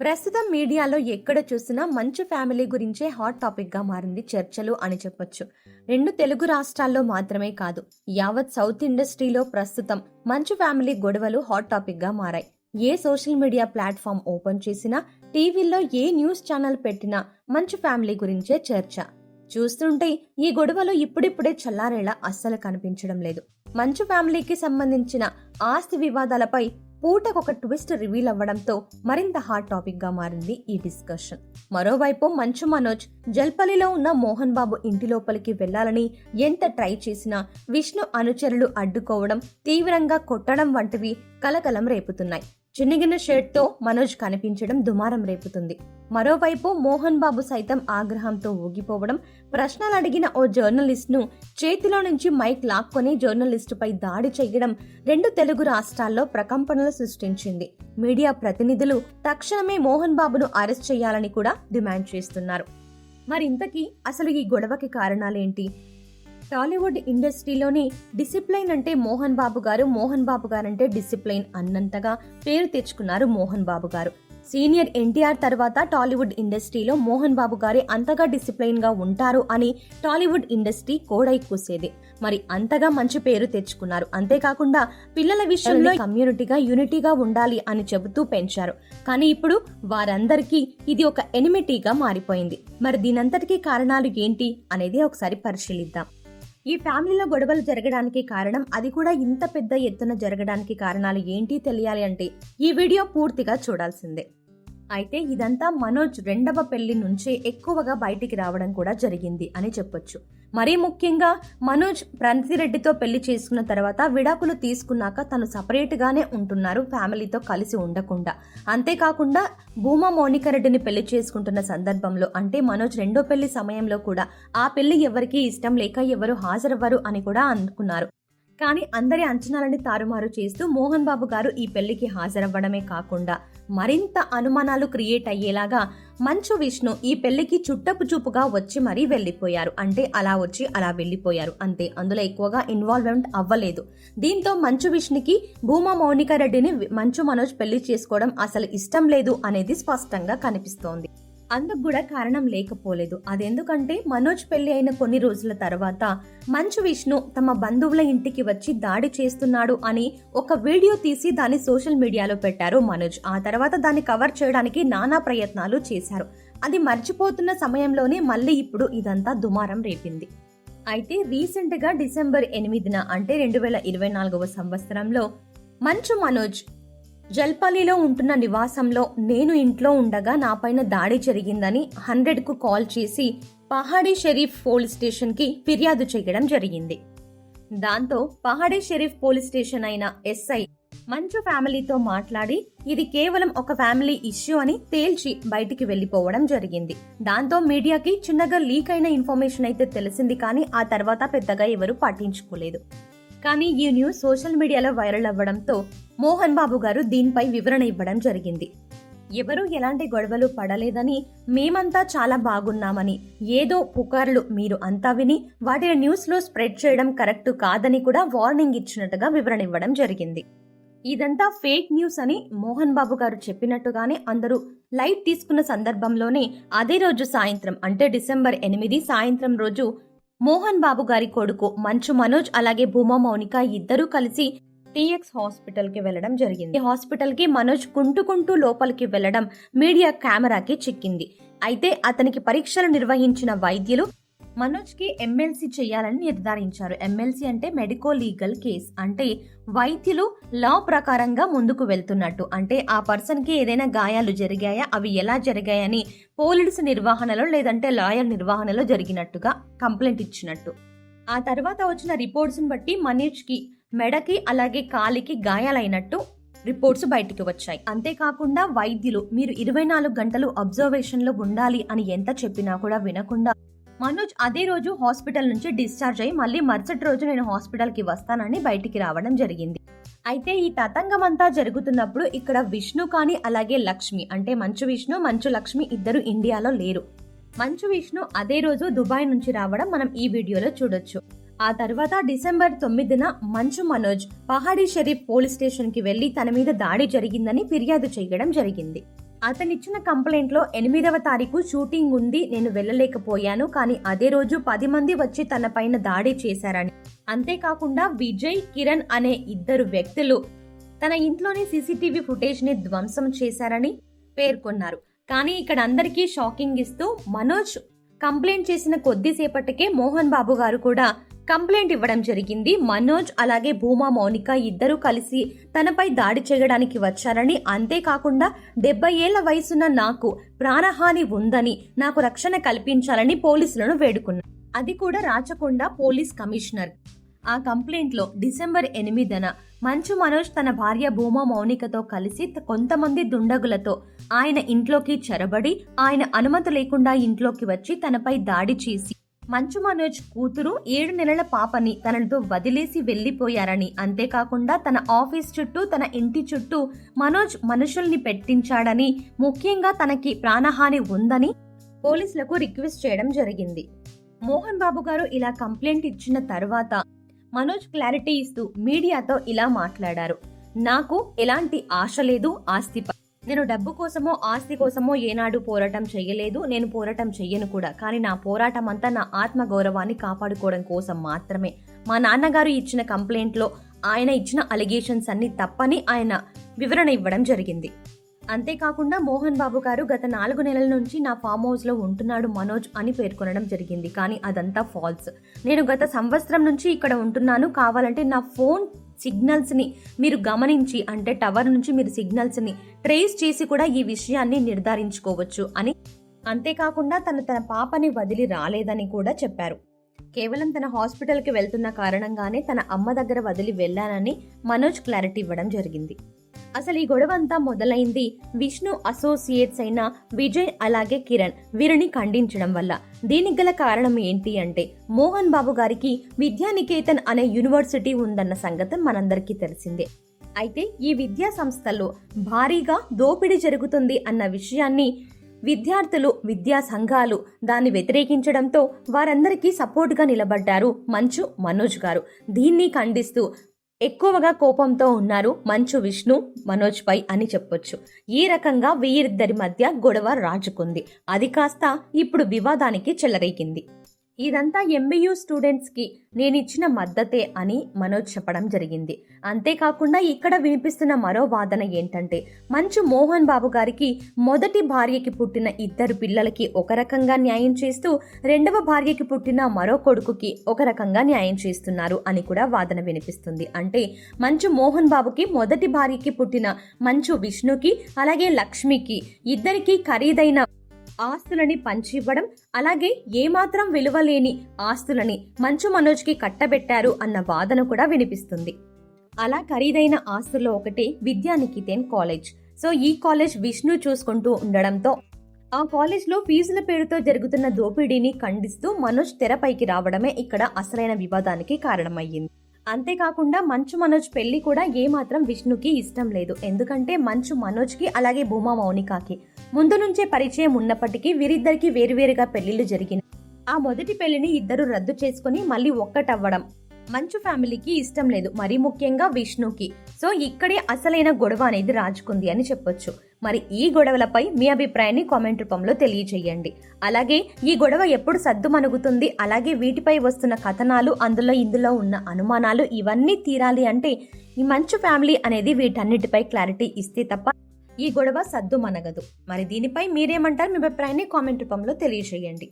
ప్రస్తుతం మీడియాలో ఎక్కడ చూసినా మంచు ఫ్యామిలీ గురించే హాట్ టాపిక్గా మారింది చర్చలు అని చెప్పొచ్చు. రెండు తెలుగు రాష్ట్రాల్లో మాత్రమే కాదు యావత్ సౌత్ ఇండస్ట్రీలో ప్రస్తుతం మంచు ఫ్యామిలీ గొడవలు హాట్ టాపిక్గా మారాయి. ఏ సోషల్ మీడియా ప్లాట్ఫామ్ ఓపెన్ చేసినా టీవీలో ఏ న్యూస్ ఛానల్ పెట్టినా మంచు ఫ్యామిలీ గురించే చర్చ. చూస్తుంటే ఈ గొడవలు ఇప్పుడిప్పుడే చల్లారేలా అస్సలు కనిపించడం లేదు. మంచు ఫ్యామిలీకి సంబంధించిన ఆస్తి వివాదాలపై పూటకొక ట్విస్ట్ రివీల్ అవ్వడంతో మరింత హాట్ టాపిక్గా మారింది ఈ డిస్కషన్. మరోవైపు మంచు మనోజ్ జల్పల్లిలో ఉన్న మోహన్ బాబు ఇంటి లోపలికి వెళ్ళాలని ఎంత ట్రై చేసినా విష్ణు అనుచరులు అడ్డుకోవడం తీవ్రంగా కొట్టడం వంటివి కలకలం రేపుతున్నాయి. చిన్నగిన షర్ట్తో మనోజ్ కనిపించడం దుమారం రేపుతుంది. మరోవైపు మోహన్ బాబు సైతం ఆగ్రహంతో ఊగిపోవడం ప్రశ్నలు అడిగిన ఓ జర్నలిస్ట్ను చేతిలో నుంచి మైక్ లాక్కొని జర్నలిస్టుపై దాడి చేయడం రెండు తెలుగు రాష్ట్రాల్లో ప్రకంపనలు సృష్టించింది. మీడియా ప్రతినిధులు తక్షణమే మోహన్ బాబును అరెస్ట్ చేయాలని కూడా డిమాండ్ చేస్తున్నారు. మరింతకీ అసలు ఈ గొడవకి కారణాలేంటి? టాలీవుడ్ ఇండస్ట్రీలోని డిసిప్లైన్ అంటే మోహన్ బాబు గారు మోహన్ బాబు గారంటే డిసిప్లైన్ అన్నంతగా పేరు తెచ్చుకున్నారు మోహన్ బాబు గారు. సీనియర్ ఎన్టీఆర్ తర్వాత టాలీవుడ్ ఇండస్ట్రీలో మోహన్ బాబు గారి అంతగా డిసిప్లైన్గా ఉంటారు అని టాలీవుడ్ ఇండస్ట్రీ కోడై కూసేది. మరి అంతగా మంచి పేరు తెచ్చుకున్నారు. అంతేకాకుండా పిల్లల విషయంలో కమ్యూనిటీగా యూనిటీగా ఉండాలి అని చెబుతూ పెంచారు. కానీ ఇప్పుడు వారందరికీ ఇది ఒక ఎనిమిటీగా మారిపోయింది. మరి దీనంతటికీ కారణాలు ఏంటి అనేది ఒకసారి పరిశీలిద్దాం. ఈ ఫ్యామిలీలో గొడవలు జరగడానికి కారణం అది కూడా ఇంత పెద్ద ఎత్తున జరగడానికి కారణాలు ఏంటి తెలియాలి అంటే ఈ వీడియో పూర్తిగా చూడాల్సిందే. అయితే ఇదంతా మనోజ్ రెండవ పెళ్ళి నుంచే ఎక్కువగా బయటికి రావడం కూడా జరిగింది అని చెప్పొచ్చు. మరీ ముఖ్యంగా మనోజ్ ప్రణతిరెడ్డితో పెళ్ళి చేసుకున్న తర్వాత విడాకులు తీసుకున్నాక తను సపరేట్గానే ఉంటున్నారు ఫ్యామిలీతో కలిసి ఉండకుండా. అంతేకాకుండా భూమా మౌనిక రెడ్డిని పెళ్ళి చేసుకుంటున్న సందర్భంలో అంటే మనోజ్ రెండో పెళ్ళి సమయంలో కూడా ఆ పెళ్ళి ఎవరికీ ఇష్టం లేక ఎవరు హాజరవ్వరు అని కూడా అనుకున్నారు. కానీ అందరి అంచనాలని తారుమారు చేస్తూ మోహన్ బాబు గారు ఈ పెళ్ళికి హాజరవ్వడమే కాకుండా మరింత అనుమానాలు క్రియేట్ అయ్యేలాగా మంచు విష్ణు ఈ పెళ్ళికి చుట్టపు చూపుగా వచ్చి మరీ వెళ్ళిపోయారు. అంటే అలా వచ్చి అలా వెళ్ళిపోయారు. అంతే అందులో ఎక్కువగా ఇన్వాల్వ్మెంట్ అవ్వలేదు. దీంతో మంచు విష్ణుకి భూమా మౌనిక రెడ్డిని మంచు మనోజ్ పెళ్ళి చేసుకోవడం అసలు ఇష్టం లేదు అనేది స్పష్టంగా కనిపిస్తోంది. అందుకు కూడా కారణం లేకపోలేదు. అదెందుకంటే మనోజ్ పెళ్ళి అయిన కొన్ని రోజుల తర్వాత మంచు విష్ణు తమ బంధువుల ఇంటికి వచ్చి దాడి చేస్తున్నాడు అని ఒక వీడియో తీసి దాన్ని సోషల్ మీడియాలో పెట్టారు మనోజ్. ఆ తర్వాత దాన్ని కవర్ చేయడానికి నానా ప్రయత్నాలు చేశారు. అది మర్చిపోతున్న సమయంలోనే మళ్ళీ ఇప్పుడు ఇదంతా దుమారం రేపింది. అయితే రీసెంట్గా డిసెంబర్ ఎనిమిదిన అంటే రెండు వేల ఇరవై నాలుగవ సంవత్సరంలో మంచు మనోజ్ జల్పల్లిలో ఉంటున్న నివాసంలో నేను ఇంట్లో ఉండగా నాపైన దాడి జరిగిందని హండ్రెడ్కు కాల్ చేసి పహాడీ షరీఫ్ పోలీస్ స్టేషన్కి ఫిర్యాదు చేయడం జరిగింది. దాంతో పహాడీ షరీఫ్ పోలీస్ స్టేషన్ అయిన ఎస్ఐ మంచు ఫ్యామిలీతో మాట్లాడి ఇది కేవలం ఒక ఫ్యామిలీ ఇష్యూ అని తేల్చి బయటికి వెళ్ళిపోవడం జరిగింది. దాంతో మీడియాకి చిన్నగా లీక్ అయిన ఇన్ఫర్మేషన్ అయితే తెలిసింది కానీ ఆ తర్వాత పెద్దగా ఎవరు పట్టించుకోలేదు. కానీ ఈ న్యూస్ సోషల్ మీడియాలో వైరల్ అవ్వడంతో మోహన్ బాబు గారు దీనిపై వివరణ ఇవ్వడం జరిగింది. ఎవరూ ఎలాంటి గొడవలు పడలేదని మేమంతా చాలా బాగున్నామని ఏదో పుకార్లు మీరు అంతా విని వాటిని న్యూస్లో స్ప్రెడ్ చేయడం కరెక్ట్ కాదని కూడా వార్నింగ్ ఇచ్చినట్టుగా వివరణ ఇవ్వడం జరిగింది. ఇదంతా ఫేక్ న్యూస్ అని మోహన్ బాబు గారు చెప్పినట్టుగానే అందరూ లైట్ తీసుకున్న సందర్భంలోనే అదే రోజు సాయంత్రం అంటే డిసెంబర్ ఎనిమిది సాయంత్రం రోజు మోహన్ బాబు గారి కొడుకు మంచు మనోజ్ అలాగే భూమా మౌనిక ఇద్దరూ కలిసి టీఎక్స్ హాస్పిటల్కి వెళ్ళడం జరిగింది. ఈ హాస్పిటల్కి మనోజ్ కుంటుకుంటూ లోపలికి వెళ్ళడం మీడియా కెమెరాకి చిక్కింది. అయితే అతనికి పరీక్షలు నిర్వహించిన వైద్యులు మనోజ్కి ఎమ్మెల్సీ చేయాలని నిర్ధారించారు. ఎమ్మెల్సీ అంటే మెడికో లీగల్ కేస్ అంటే వైద్యులు లా ప్రకారంగా ముందుకు వెళ్తున్నట్టు. అంటే ఆ పర్సన్కి ఏదైనా గాయాలు జరిగాయా? అవి ఎలా జరిగాయని పోలీసు నిర్వహణలో లేదంటే లాయర్ నిర్వహణలో జరిగినట్టుగా కంప్లైంట్ ఇచ్చినట్టు. ఆ తర్వాత వచ్చిన రిపోర్ట్స్ బట్టి మనోజ్కి కి మెడకి అలాగే కాలికి గాయాలైనట్టు రిపోర్ట్స్ బయటికి వచ్చాయి. అంతేకాకుండా వైద్యులు మీరు ఇరవై నాలుగు గంటలు అబ్జర్వేషన్లో ఉండాలి అని ఎంత చెప్పినా కూడా వినకుండా మనోజ్ అదే రోజు హాస్పిటల్ నుంచి డిశ్చార్జ్ అయ్యి మళ్ళీ మరుసటి రోజు నేను హాస్పిటల్కి వస్తానని బయటికి రావడం జరిగింది. అయితే ఈ తతంగం అంతా జరుగుతున్నప్పుడు ఇక్కడ విష్ణు కానీ అలాగే లక్ష్మి అంటే మంచు విష్ణు మంచు లక్ష్మి ఇద్దరు ఇండియాలో లేరు. మంచు విష్ణు అదే రోజు దుబాయ్ నుంచి రావడం మనం ఈ వీడియోలో చూడొచ్చు. ఆ తర్వాత డిసెంబర్ తొమ్మిదిన మంచు మనోజ్ పహాడీ షరీఫ్ పోలీస్ స్టేషన్కి వెళ్ళి తన మీద దాడి జరిగిందని ఫిర్యాదు చేయడం జరిగింది. అతనిచ్చిన కంప్లైంట్లో ఎనిమిదవ తారీఖు షూటింగ్ ఉంది నేను వెళ్ళలేకపోయాను కానీ అదే రోజు పది మంది వచ్చి తన పైన దాడి చేశారని. అంతేకాకుండా విజయ్ కిరణ్ అనే ఇద్దరు వ్యక్తులు తన ఇంట్లోని సీసీటీవీ ఫుటేజ్ని ధ్వంసం చేశారని పేర్కొన్నారు. కానీ ఇక్కడ అందరికీ షాకింగ్ ఇస్తూ మనోజ్ కంప్లైంట్ చేసిన కొద్దిసేపటికే మోహన్ బాబు గారు కూడా కంప్లైంట్ ఇవ్వడం జరిగింది. మనోజ్ అలాగే భూమా మౌనిక ఇద్దరూ కలిసి తనపై దాడి చేయడానికి వచ్చారని అంతేకాకుండా డెబ్బై ఏళ్ళ వయసున్న నాకు ప్రాణహాని ఉందని నాకు రక్షణ కల్పించాలని పోలీసులను వేడుకున్నారు. అది కూడా రాచకొండ పోలీస్ కమిషనర్. ఆ కంప్లైంట్లో డిసెంబర్ ఎనిమిదిన మంచు మనోజ్ తన భార్య భూమా మౌనికతో కలిసి కొంతమంది దుండగులతో ఆయన ఇంట్లోకి చొరబడి ఆయన అనుమతి లేకుండా ఇంట్లోకి వచ్చి తనపై దాడి చేసి మంచు మనోజ్ కూతురు ఏడు నెలల పాపని తనతో వదిలేసి వెళ్ళిపోయారని అంతేకాకుండా తన ఆఫీస్ చుట్టూ తన ఇంటి చుట్టూ మనోజ్ మనుషుల్ని పెట్టించాడని ముఖ్యంగా తనకి ప్రాణహాని ఉందని పోలీసులకు రిక్వెస్ట్ చేయడం జరిగింది. మోహన్ బాబు గారు ఇలా కంప్లైంట్ ఇచ్చిన తర్వాత మనోజ్ క్లారిటీ ఇస్తూ మీడియాతో ఇలా మాట్లాడారు. నాకు ఎలాంటి ఆశ లేదు ఆస్తిపై నేను డబ్బు కోసమో ఆస్తి కోసమో ఏనాడు పోరాటం చేయలేదు. నేను పోరాటం చెయ్యను కూడా. కానీ నా పోరాటం అంతా నా ఆత్మ గౌరవాన్ని కాపాడుకోవడం కోసం మాత్రమే. మా నాన్నగారు ఇచ్చిన కంప్లైంట్లో ఆయన ఇచ్చిన అలిగేషన్స్ అన్ని తప్పని ఆయన వివరణ ఇవ్వడం జరిగింది. అంతేకాకుండా మోహన్ బాబు గారు గత నాలుగు నెలల నుంచి నా ఫామ్ హౌస్లో ఉంటున్నాడు మనోజ్ అని పేర్కొనడం జరిగింది. కానీ అదంతా ఫాల్స్. నేను గత సంవత్సరం నుంచి ఇక్కడ ఉంటున్నాను. కావాలంటే నా ఫోన్ సిగ్నల్స్ని మీరు గమనించి అంటే టవర్ నుంచి మీరు సిగ్నల్స్ని ట్రేస్ చేసి కూడా ఈ విషయాన్ని నిర్ధారించుకోవచ్చు అని. అంతేకాకుండా తను తన పాపని వదిలి రాలేదని కూడా చెప్పారు. కేవలం తన హాస్పిటల్కి వెళ్తున్న కారణంగానే తన అమ్మ దగ్గర వదిలి వెళ్ళానని మనోజ్ క్లారిటీ ఇవ్వడం జరిగింది. అసలు ఈ గొడవ అంతా మొదలైంది విష్ణు అసోసియేట్స్ అయిన విజయ్ అలాగే కిరణ్. వీరిని ఖండించడం వల్ల. దీనికి గల కారణం ఏంటి అంటే మోహన్ బాబు గారికి విద్యానికేతన్ అనే యూనివర్సిటీ ఉందన్న సంగతి మనందరికీ తెలిసిందే. అయితే ఈ విద్యా సంస్థల్లో భారీగా దోపిడీ జరుగుతుంది అన్న విషయాన్ని విద్యార్థులు విద్యా సంఘాలు దాన్ని వ్యతిరేకించడంతో వారందరికీ సపోర్ట్గా నిలబడ్డారు మంచు మనోజ్ గారు. దీన్ని ఖండిస్తూ ఎక్కువగా కోపంతో ఉన్నారు మంచు విష్ణు మనోజ్ పై అని చెప్పొచ్చు. ఈ రకంగా వీరిద్దరి మధ్య గొడవ రాజుకుంది. అది కాస్త ఇప్పుడు వివాదానికి చెలరేగింది. ఇదంతా ఎంబీయూ స్టూడెంట్స్కి నేను ఇచ్చిన మద్దతే అని మనోజ్ చెప్పడం జరిగింది. అంతేకాకుండా ఇక్కడ వినిపిస్తున్న మరో వాదన ఏంటంటే మంచు మోహన్ బాబు గారికి మొదటి భార్యకి పుట్టిన ఇద్దరు పిల్లలకి ఒక రకంగా న్యాయం చేస్తూ రెండవ భార్యకి పుట్టిన మరో కొడుకుకి ఒక రకంగా న్యాయం చేస్తున్నారు అని కూడా వాదన వినిపిస్తుంది. అంటే మంచు మోహన్ బాబుకి మొదటి భార్యకి పుట్టిన మంచు విష్ణుకి అలాగే లక్ష్మికి ఇద్దరికి ఖరీదైన ఆస్తులని పంచివ్వడం అలాగే ఏమాత్రం విలువలేని ఆస్తులని మంచు మనోజ్కి కట్టబెట్టారు అన్న వాదన కూడా వినిపిస్తుంది. అలా ఖరీదైన ఆస్తుల్లో ఒకటి విద్యానికితేన్ కాలేజ్. సో ఈ కాలేజ్ విష్ణు చూసుకుంటూ ఉండడంతో ఆ కాలేజ్లో ఫీజుల పేరుతో జరుగుతున్న దోపిడీని ఖండిస్తూ మనోజ్ తెరపైకి రావడమే ఇక్కడ అసలైన వివాదానికి కారణమయ్యింది. అంతేకాకుండా మంచు మనోజ్ పెళ్ళి కూడా ఏమాత్రం విష్ణుకి ఇష్టం లేదు. ఎందుకంటే మంచు మనోజ్కి అలాగే భూమా మౌనికాకి. ముందు నుంచే పరిచయం ఉన్నప్పటికీ వీరిద్దరికీ వేరువేరుగా పెళ్ళిళ్ళు జరిగిన ఆ మొదటి పెళ్ళిని ఇద్దరు రద్దు చేసుకుని మళ్ళీ ఒక్కటవ్వడం మంచు ఫ్యామిలీకి ఇష్టం లేదు. మరీ ముఖ్యంగా విష్ణుకి. సో ఇక్కడే అసలైన గొడవ అనేది రాజుకుంది అని చెప్పొచ్చు. మరి ఈ గొడవలపై మీ అభిప్రాయాన్ని కామెంట్ రూపంలో తెలియజేయండి. అలాగే ఈ గొడవ ఎప్పుడు సద్దుమణుగుతుంది అలాగే వీటిపై వస్తున్న కథనాలు అందులో ఇందులో ఉన్న అనుమానాలు ఇవన్నీ తీరాలి అంటే ఈ మంచు ఫ్యామిలీ అనేది వీటన్నిటిపై క్లారిటీ ఇస్తే తప్ప ఈ గొడవ సద్దుమణగదు. మరి దీనిపై మీరేమంటారు? మీ అభిప్రాయాన్ని కామెంట్ రూపంలో తెలియజేయండి.